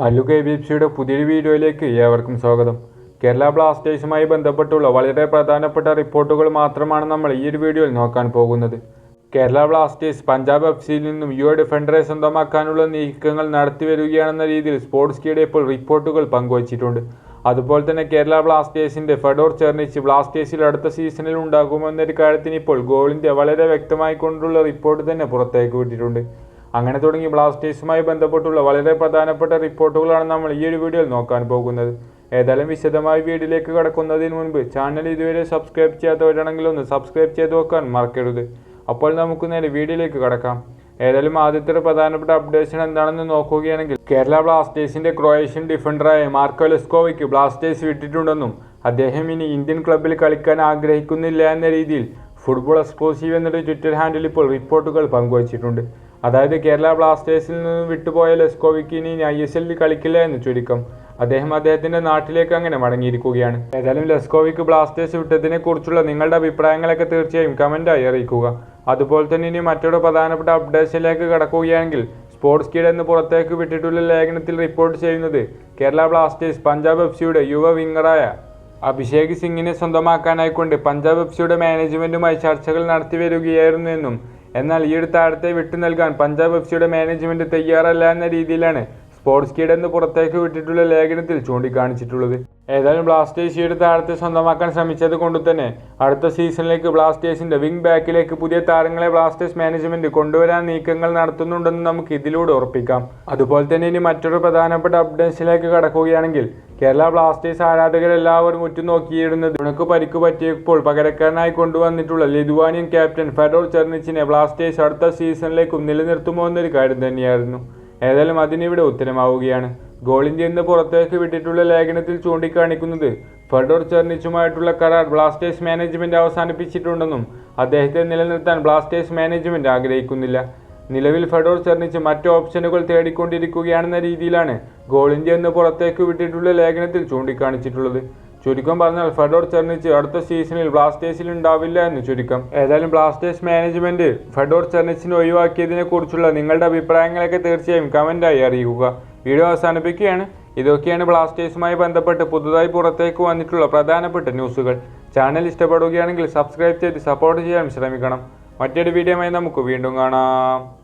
Mallu K B സിയുടെ പുതിയൊരു വീഡിയോയിലേക്ക് ഏവർക്കും സ്വാഗതം. കേരള ബ്ലാസ്റ്റേഴ്സുമായി ബന്ധപ്പെട്ടുള്ള വളരെ പ്രധാനപ്പെട്ട റിപ്പോർട്ടുകൾ മാത്രമാണ് നമ്മൾ ഈ ഒരു വീഡിയോയിൽ നോക്കാൻ പോകുന്നത്. കേരള ബ്ലാസ്റ്റേഴ്സ് പഞ്ചാബ് എഫ് സിയിൽ നിന്നും യുവ ഡിഫൻഡറെ സ്വന്തമാക്കാനുള്ള നീക്കങ്ങൾ നടത്തി വരികയാണെന്ന രീതിയിൽ സ്പോർട്സ് കീടെ ഇപ്പോൾ റിപ്പോർട്ടുകൾ പങ്കുവച്ചിട്ടുണ്ട്. അതുപോലെ തന്നെ കേരള ബ്ലാസ്റ്റേഴ്സിന്റെ ഫെഡോർ ചെർണിച്ച് ബ്ലാസ്റ്റേഴ്സിൽ അടുത്ത സീസണിൽ ഉണ്ടാകുമെന്നൊരു കാര്യത്തിന് ഇപ്പോൾ ഗോളിന്റെ വളരെ വ്യക്തമായിക്കൊണ്ടുള്ള റിപ്പോർട്ട് തന്നെ പുറത്തേക്ക് വിട്ടിട്ടുണ്ട്. അങ്ങനെ തുടങ്ങി ബ്ലാസ്റ്റേഴ്സുമായി ബന്ധപ്പെട്ടുള്ള വളരെ പ്രധാനപ്പെട്ട റിപ്പോർട്ടുകളാണ് നമ്മൾ ഈ ഒരു വീഡിയോയിൽ നോക്കാൻ പോകുന്നത്. ഏതായാലും വിശദമായി വീഡിയോയിലേക്ക് കടക്കുന്നതിന് മുൻപ് ചാനൽ ഇതുവരെ സബ്സ്ക്രൈബ് ചെയ്യാത്തവരാണെങ്കിൽ ഒന്ന് സബ്സ്ക്രൈബ് ചെയ്ത് നോക്കാൻ മറക്കരുത്. അപ്പോൾ നമുക്ക് നേരെ വീഡിയോയിലേക്ക് കടക്കാം. ഏതായാലും ആദ്യത്തെ പ്രധാനപ്പെട്ട അപ്ഡേഷൻ എന്താണെന്ന് നോക്കുകയാണെങ്കിൽ കേരള ബ്ലാസ്റ്റേഴ്സിന്റെ ക്രൊയേഷ്യൻ ഡിഫൻഡറായ മാർക്കോ ലെസ്കോവയ്ക്ക് ബ്ലാസ്റ്റേഴ്സ് വിട്ടിട്ടുണ്ടെന്നും അദ്ദേഹം ഇനി ഇന്ത്യൻ ക്ലബിൽ കളിക്കാൻ ആഗ്രഹിക്കുന്നില്ല എന്ന രീതിയിൽ ഫുട്ബോൾ എക്സ്ക്ലൂസീവ് എന്നൊരു ട്വിറ്റർ ഹാൻഡിൽ ഇപ്പോൾ റിപ്പോർട്ടുകൾ പങ്കുവച്ചിട്ടുണ്ട്. അതായത് കേരള ബ്ലാസ്റ്റേഴ്സിൽ നിന്ന് വിട്ടുപോയ ലെസ്കോവിക്ക് ഇനി ഐ എസ് എല്ലിൽ കളിക്കില്ല എന്ന് ചുരുക്കം. അദ്ദേഹം അദ്ദേഹത്തിന്റെ നാട്ടിലേക്ക് അങ്ങനെ മടങ്ങിയിരിക്കുകയാണ്. ഏതായാലും ലെസ്കോവിക്ക് ബ്ലാസ്റ്റേഴ്സ് വിട്ടതിനെ കുറിച്ചുള്ള നിങ്ങളുടെ അഭിപ്രായങ്ങളൊക്കെ തീർച്ചയായും കമന്റായി അറിയിക്കുക. അതുപോലെ തന്നെ ഇനി മറ്റൊരു പ്രധാനപ്പെട്ട അപ്ഡേഷനിലേക്ക് കടക്കുകയാണെങ്കിൽ സ്പോർട്സ് കീഡ് എന്ന് പുറത്തേക്ക് വിട്ടിട്ടുള്ള ലേഖനത്തിൽ റിപ്പോർട്ട് ചെയ്യുന്നത് കേരള ബ്ലാസ്റ്റേഴ്സ് പഞ്ചാബ് എഫ് സിയുടെ യുവ വിങ്ങറായ അഭിഷേക് സിംഗിനെ സ്വന്തമാക്കാനായിക്കൊണ്ട് പഞ്ചാബ് എഫ് സിയുടെ മാനേജ്മെന്റുമായി ചർച്ചകൾ നടത്തി വരികയായിരുന്നു എന്നും എന്നാൽ ഈ ഒരു താരത്തെ വിട്ടു നൽകാൻ പഞ്ചാബ് എഫ് സിയുടെ മാനേജ്മെന്റ് തയ്യാറല്ല എന്ന രീതിയിലാണ് സ്പോർട്സ് കീഡ് എന്ന് പുറത്തേക്ക് വിട്ടിട്ടുള്ള ലേഖനത്തിൽ ചൂണ്ടിക്കാണിച്ചിട്ടുള്ളത്. ഏതായാലും ബ്ലാസ്റ്റേഴ്സിയുടെ താരത്തെ സ്വന്തമാക്കാൻ ശ്രമിച്ചത് കൊണ്ട് തന്നെ അടുത്ത സീസണിലേക്ക് ബ്ലാസ്റ്റേഴ്സിന്റെ വിംഗ് ബാക്കിലേക്ക് പുതിയ താരങ്ങളെ ബ്ലാസ്റ്റേഴ്സ് മാനേജ്മെന്റ് കൊണ്ടുവരാൻ നീക്കങ്ങൾ നടത്തുന്നുണ്ടെന്ന് നമുക്ക് ഇതിലൂടെ ഉറപ്പിക്കാം. അതുപോലെ തന്നെ ഇനി മറ്റൊരു പ്രധാനപ്പെട്ട അപ്ഡേറ്റ്സിലേക്ക് കടക്കുകയാണെങ്കിൽ കേരള ബ്ലാസ്റ്റേഴ്സ് ആരാധകരെല്ലാവരും ഉറ്റുനോക്കിയിരുന്നത് ഉണക്ക് പരിക്ക് പറ്റിയപ്പോൾ പകരക്കാരനായി കൊണ്ടുവന്നിട്ടുള്ള ലിതുവാനിയൻ ക്യാപ്റ്റൻ ഫെഡോർ ചെർണിച്ചിനെ ബ്ലാസ്റ്റേഴ്സ് അടുത്ത സീസണിലേക്കും നിലനിർത്തുമോ എന്നൊരു കാര്യം തന്നെയായിരുന്നു. ഏതായാലും അതിനിവിടെ ഉത്തരമാവുകയാണ്. ഗോളിന്റെ ഇന്ന് പുറത്തേക്ക് വിട്ടിട്ടുള്ള ലേഖനത്തിൽ ചൂണ്ടിക്കാണിക്കുന്നത് ഫെഡോർ ചെർണിച്ചുമായിട്ടുള്ള കരാർ ബ്ലാസ്റ്റേഴ്സ് മാനേജ്മെന്റ് അവസാനിപ്പിച്ചിട്ടുണ്ടെന്നും അദ്ദേഹത്തെ നിലനിർത്താൻ ബ്ലാസ്റ്റേഴ്സ് മാനേജ്മെന്റ് ആഗ്രഹിക്കുന്നില്ല. നിലവിൽ ഫെഡോർ ചെർണിച്ച് മറ്റ് ഓപ്ഷനുകൾ തേടിക്കൊണ്ടിരിക്കുകയാണെന്ന രീതിയിലാണ് ഗോളിന്റെ എന്ന് പുറത്തേക്ക് വിട്ടിട്ടുള്ള ലേഖനത്തിൽ ചൂണ്ടിക്കാണിച്ചിട്ടുള്ളത്. ചുരുക്കം പറഞ്ഞാൽ ഫെഡോർ ചെർണിച്ച് അടുത്ത സീസണിൽ ബ്ലാസ്റ്റേഴ്സിൽ ഉണ്ടാവില്ല എന്ന് ചുരുക്കം. ഏതായാലും ബ്ലാസ്റ്റേഴ്സ് മാനേജ്മെന്റ് ഫെഡോർ ചെർണിച്ചിനെ ഒഴിവാക്കിയതിനെ കുറിച്ചുള്ള നിങ്ങളുടെ അഭിപ്രായങ്ങളൊക്കെ തീർച്ചയായും കമന്റായി അറിയിക്കുക. വീഡിയോ അവസാനിപ്പിക്കുകയാണ്. ഇതൊക്കെയാണ് ബ്ലാസ്റ്റേഴ്സുമായി ബന്ധപ്പെട്ട് പുതുതായി പുറത്തേക്ക് വന്നിട്ടുള്ള പ്രധാനപ്പെട്ട ന്യൂസുകൾ. ചാനൽ ഇഷ്ടപ്പെടുകയാണെങ്കിൽ സബ്സ്ക്രൈബ് ചെയ്ത് സപ്പോർട്ട് ചെയ്യാൻ ശ്രമിക്കണം. മറ്റൊരു വീഡിയോയുമായി നമുക്ക് വീണ്ടും കാണാം.